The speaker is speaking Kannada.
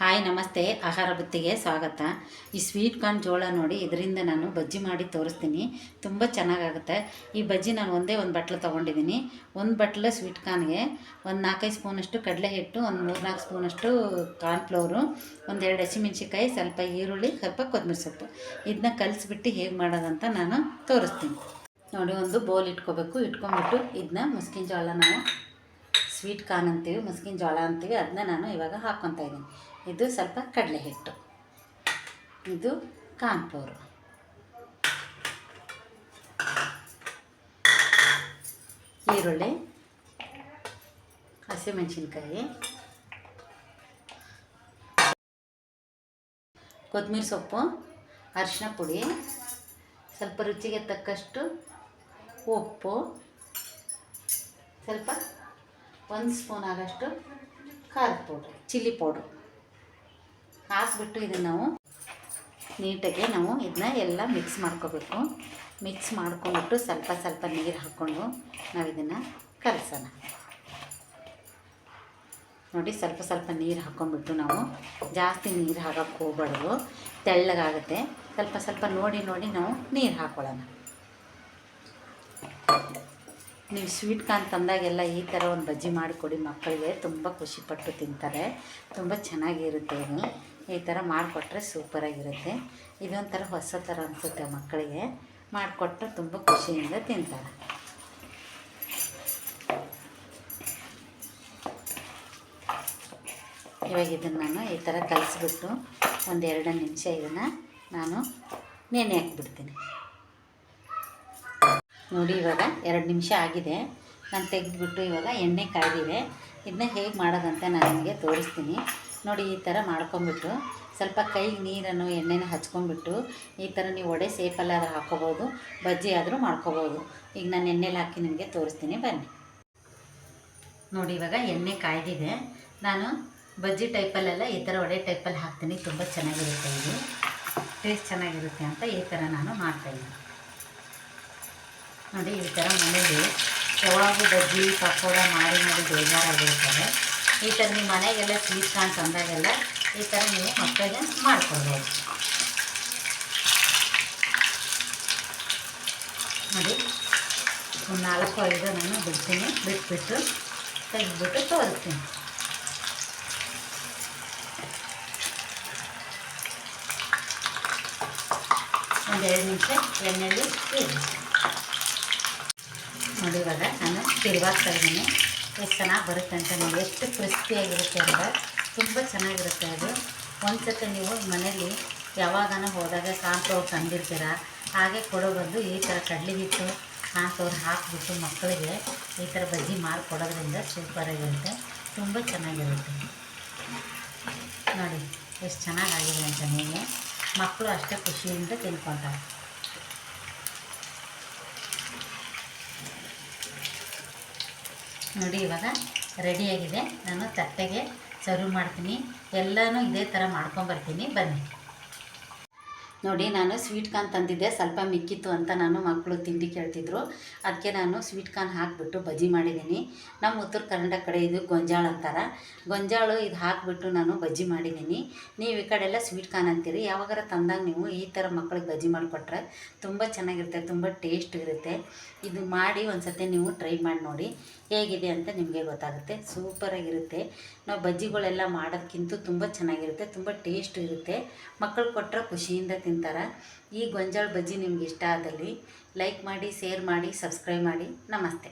ಹಾಯ್, ನಮಸ್ತೆ. ಆಹಾರ ಬುತ್ತಿಗೆ ಸ್ವಾಗತ. ಈ ಸ್ವೀಟ್ ಕಾರ್ನ್ ಜೋಳ ನೋಡಿ ಇದರಿಂದ ನಾನು ಬಜ್ಜಿ ಮಾಡಿ ತೋರಿಸ್ತೀನಿ. ತುಂಬ ಚೆನ್ನಾಗಾಗುತ್ತೆ. ಈ ಬಜ್ಜಿ ನಾನು ಒಂದೇ ಒಂದು ಬಟ್ಲು ತೊಗೊಂಡಿದ್ದೀನಿ. ಒಂದು ಬಟ್ಲು ಸ್ವೀಟ್ ಕಾರ್ನ್ಗೆ ಒಂದು ನಾಲ್ಕೈದು ಸ್ಪೂನಷ್ಟು ಕಡಲೆ ಹಿಟ್ಟು, ಒಂದು ಮೂರ್ನಾಲ್ಕು ಸ್ಪೂನಷ್ಟು ಕಾರ್ನ್ ಫ್ಲೋರು ಒಂದೆರಡು ಹಸಿಮೆಣ್ಸಿಕಾಯಿ ಸ್ವಲ್ಪ ಈರುಳ್ಳಿ, ಸ್ವಲ್ಪ ಕೊತ್ತಂಬರಿ ಸೊಪ್ಪು. ಇದನ್ನ ಕಲಿಸ್ಬಿಟ್ಟು ಹೇಗೆ ಮಾಡೋದಂತ ನಾನು ತೋರಿಸ್ತೀನಿ. ನೋಡಿ, ಒಂದು ಬೌಲ್ ಇಟ್ಕೋಬೇಕು. ಇಟ್ಕೊಂಬಿಟ್ಟು ಇದನ್ನ ಮುಸ್ಕಿನ ಜೋಳ ನಾವು ಸ್ವೀಟ್ ಕಾರ್ನ್ ಅಂತೀವಿ, ಮುಸ್ಕಿನ ಜೋಳ ಅಂತೀವಿ ಅದನ್ನ ನಾನು ಇವಾಗ ಹಾಕ್ಕೊತಾ ಇದ್ದೀನಿ. ಇದು ಸ್ವಲ್ಪ ಕಡಲೆ ಹಿಟ್ಟು. ಇದು ಕಾನ್ಪೂರು ಈರುಳ್ಳಿ, ಹಸಿಮೆಣಸಿನ್ಕಾಯಿ ಕೊತ್ತಂಬರಿ ಸೊಪ್ಪು ಅರಿಶಿನ ಪುಡಿ, ಸ್ವಲ್ಪ ರುಚಿಗೆ ತಕ್ಕಷ್ಟು ಉಪ್ಪು, ಸ್ವಲ್ಪ ಒಂದು ಸ್ಪೂನ್ ಆಗೋಷ್ಟು ಖಾರದ ಪೌಡ್ರ್, ಚಿಲ್ಲಿ ಪೌಡ್ರು ಹಾಕ್ಬಿಟ್ಟು ಇದನ್ನು ನಾವು ನೀಟಾಗಿ ನಾವು ಇದನ್ನ ಎಲ್ಲ ಮಿಕ್ಸ್ ಮಾಡ್ಕೋಬೇಕು. ಮಿಕ್ಸ್ ಮಾಡ್ಕೊಂಡ್ಬಿಟ್ಟು ಸ್ವಲ್ಪ ಸ್ವಲ್ಪ ನೀರು ಹಾಕ್ಕೊಂಡು ನಾವು ಇದನ್ನು ಕಲಸೋಣ. ನೋಡಿ ಸ್ವಲ್ಪ ಸ್ವಲ್ಪ ನೀರು ಹಾಕ್ಕೊಂಡ್ಬಿಟ್ಟು ನಾವು ಜಾಸ್ತಿ ನೀರು ಹಾಕೋಕ್ಕೆ ಹೋಗ್ಬಾರ್ದು. ತೆಳ್ಳಗಾಗುತ್ತೆ. ಸ್ವಲ್ಪ ಸ್ವಲ್ಪ ನೋಡಿ ನೋಡಿ ನಾವು ನೀರು ಹಾಕ್ಕೊಳ್ಳೋಣ ನೀವು ಸ್ವೀಟ್ ಕಾರ್ನ್ ತಂದಾಗೆಲ್ಲ ಈ ಥರ ಒಂದು ಬಜ್ಜಿ ಮಾಡಿಕೊಡಿ ಮಕ್ಕಳಿಗೆ. ತುಂಬ ಖುಷಿಪಟ್ಟು ತಿಂತಾರೆ. ತುಂಬ ಚೆನ್ನಾಗಿರುತ್ತೆ ಇದು. ಈ ಥರ ಮಾಡಿಕೊಟ್ರೆ ಸೂಪರಾಗಿರುತ್ತೆ. ಇದೊಂಥರ ಹೊಸ ಥರ ಅನಿಸುತ್ತೆ ಮಕ್ಕಳಿಗೆ. ಮಾಡಿಕೊಟ್ರೆ ತುಂಬ ಖುಷಿಯಿಂದ ತಿಂತಾರೆ. ಇವಾಗ ಇದನ್ನು ನಾನು ಈ ಥರ ಕಲಿಸ್ಬಿಟ್ಟು ಒಂದೆರಡು ನಿಮಿಷ ಇದನ್ನು ನಾನು ನೆನೆ ಹಾಕ್ಬಿಡ್ತೀನಿ. ನೋಡಿ, ಇವಾಗ ಎರಡು ನಿಮಿಷ ಆಗಿದೆ. ನಾನು ತೆಗೆದುಬಿಟ್ಟು ಇವಾಗ ಎಣ್ಣೆ ಕಾಯ್ದಿದೆ ಇದನ್ನ ಹೇಗೆ ಮಾಡೋದಂತ ನಾನು ನಿಮಗೆ ತೋರಿಸ್ತೀನಿ. ನೋಡಿ, ಈ ಥರ ಮಾಡ್ಕೊಂಬಿಟ್ಟು ಸ್ವಲ್ಪ ಕೈಗೆ ನೀರನ್ನು ಎಣ್ಣೆನ ಹಚ್ಕೊಂಡ್ಬಿಟ್ಟು ಈ ಥರ ನೀವು ಒಡೆ ಆದರೂ ಹಾಕ್ಕೋಬೋದು ಬಜ್ಜಿ ಆದರೂ ಮಾಡ್ಕೋಬೋದು. ಈಗ ನಾನು ಎಣ್ಣೆಲಿ ಹಾಕಿ ನಿಮಗೆ ತೋರಿಸ್ತೀನಿ, ಬನ್ನಿ. ನೋಡಿ, ಇವಾಗ ಎಣ್ಣೆ ಕಾಯ್ದಿದೆ. ನಾನು ಬಜ್ಜಿ ಟೈಪಲ್ಲೆಲ್ಲ ಈ ಥರ ಒಡೆ ಟೈಪಲ್ಲಿ ಹಾಕ್ತೀನಿ. ತುಂಬ ಚೆನ್ನಾಗಿರುತ್ತೆ ಇದು. ಟೇಸ್ಟ್ ಚೆನ್ನಾಗಿರುತ್ತೆ ಅಂತ ಈ ಥರ ನಾನು ಮಾಡ್ತಾಯಿದ್ದೀನಿ ನೋಡಿ, ಈ ಥರ ಮನೇಲಿ ಯಾವಾಗೂ ಬಜ್ಜಿ, ಪಕೋಡ ಮಾಡಿ ಮಾಡಿ ಬೇಜಾರಾಗಿರ್ತದೆ. ಈ ಥರ ನಿಮ್ಮ ಮನೆಗೆಲ್ಲ ಸ್ವೀಟ್ ಕಾರ್ನ್ ತಂದಾಗೆಲ್ಲ ಈ ಥರ ನೀವು ಮಕ್ಕಳಿಗೆ ಮಾಡ್ಕೊಳ್ಬೋದು ನೋಡಿ, ಒಂದು ನಾಲ್ಕು ಐದು ನಾನು ಬಿಡ್ತೀನಿ. ಬಿಟ್ಬಿಟ್ಟು ತೆಗೆದ್ಬಿಟ್ಟು ತೋರಿಸ್ತೀನಿ. ಒಂದೆರಡು ನಿಮಿಷ ಎಣ್ಣೆಯಲ್ಲಿ ಇರಿ. ನೋಡಿ ಇವಾಗ ನಾನು ತಿರುಗಾಕ್ತಾ ಇದ್ದೀನಿ. ಎಷ್ಟು ಚೆನ್ನಾಗಿ ಬರುತ್ತೆ ಅಂತ ನೋಡಿ, ಎಷ್ಟು ಕ್ರಿಸ್ಪಿಯಾಗಿರುತ್ತೆ ಅಂದರೆ ತುಂಬ ಚೆನ್ನಾಗಿರುತ್ತೆ ಅದು. ಒಂದು ನೀವು ಮನೇಲಿ ಯಾವಾಗನ ಹೋದಾಗ ಸಾಂಪ್ರವ್ರು ತಂದಿರ್ತೀರ, ಹಾಗೆ ಕೊಡೋ ಬಂದು ಈ ಥರ ಕಡಲೆ ಹಿಟ್ಟು ಸಾಂಪ್ರವ್ರು ಹಾಕಿಬಿಟ್ಟು ಮಕ್ಕಳಿಗೆ ಈ ಥರ ಬಜ್ಜಿ ಮಾರು ಕೊಡೋದ್ರಿಂದ ಸೂಪರಾಗಿರುತ್ತೆ ತುಂಬ ಚೆನ್ನಾಗಿರುತ್ತೆ. ನೋಡಿ, ಎಷ್ಟು ಚೆನ್ನಾಗಾಗಿದೆ ಅಂತ ನೀವು ಮಕ್ಕಳು ಅಷ್ಟೇ ಖುಷಿಯಿಂದ ತಿನ್ಕೊತಾರೆ ನೋಡಿ ಇವಾಗ ರೆಡಿಯಾಗಿದೆ ನಾನು ತಟ್ಟೆಗೆ ಸರ್ವ್ ಮಾಡ್ತೀನಿ. ಎಲ್ಲನೂ ಇದೇ ಥರ ಮಾಡ್ಕೊಂಬರ್ತೀನಿ ಬನ್ನಿ. ನೋಡಿ, ನಾನು ಸ್ವೀಟ್ ಕಾರ್ನ್ ತಂದಿದ್ದೆ. ಸ್ವಲ್ಪ ಮಿಕ್ಕಿತ್ತು ಅಂತ ನಾನು ಮಕ್ಕಳು ತಿಂಡಿ ಕೇಳ್ತಿದ್ರು. ಅದಕ್ಕೆ ನಾನು ಸ್ವೀಟ್ ಕಾರ್ನ್ ಹಾಕಿಬಿಟ್ಟು ಬಜ್ಜಿ ಮಾಡಿದ್ದೀನಿ. ನಮ್ಮ ಉತ್ತರ ಕರ್ನಾಟಕ ಕಡೆ ಇದು ಗೊಂಜಾಳ ಅಂತಾರೆ. ಗೊಂಜಾಳು ಇದು ಹಾಕಿಬಿಟ್ಟು ನಾನು ಬಜ್ಜಿ ಮಾಡಿದ್ದೀನಿ. ನೀವು ಈ ಕಡೆ ಎಲ್ಲ ಸ್ವೀಟ್ ಕಾರ್ನ್ ಅಂತೀರಿ. ಯಾವಾಗಾರ ತಂದಾಗ ನೀವು ಈ ಥರ ಮಕ್ಕಳಿಗೆ ಬಜ್ಜಿ ಮಾಡಿಕೊಟ್ರೆ ತುಂಬ ಚೆನ್ನಾಗಿರುತ್ತೆ, ತುಂಬ ಟೇಸ್ಟ್ ಇರುತ್ತೆ. ಇದು ಮಾಡಿ ಒಂದು ನೀವು ಟ್ರೈ ಮಾಡಿ ನೋಡಿ ಹೇಗಿದೆ ಅಂತ ನಿಮಗೆ ಗೊತ್ತಾಗುತ್ತೆ. ಸೂಪರಾಗಿರುತ್ತೆ ನಾವು ಬಜ್ಜಿಗಳೆಲ್ಲ ಮಾಡೋದಕ್ಕಿಂತ ತುಂಬ ಚೆನ್ನಾಗಿರುತ್ತೆ, ತುಂಬ ಟೇಸ್ಟ್ ಇರುತ್ತೆ. ಮಕ್ಕಳು ಕೊಟ್ಟರೆ ಖುಷಿಯಿಂದ ತಿಂತಾರೆ. ಈ ಗೊಂಜಾಳ ಬಜ್ಜಿ ನಿಮ್ಗೆ ಇಷ್ಟ ಆದಲ್ಲಿ ಲೈಕ್ ಮಾಡಿ ಶೇರ್ ಮಾಡಿ ಸಬ್ಸ್ಕ್ರೈಬ್ ಮಾಡಿ. ನಮಸ್ತೆ.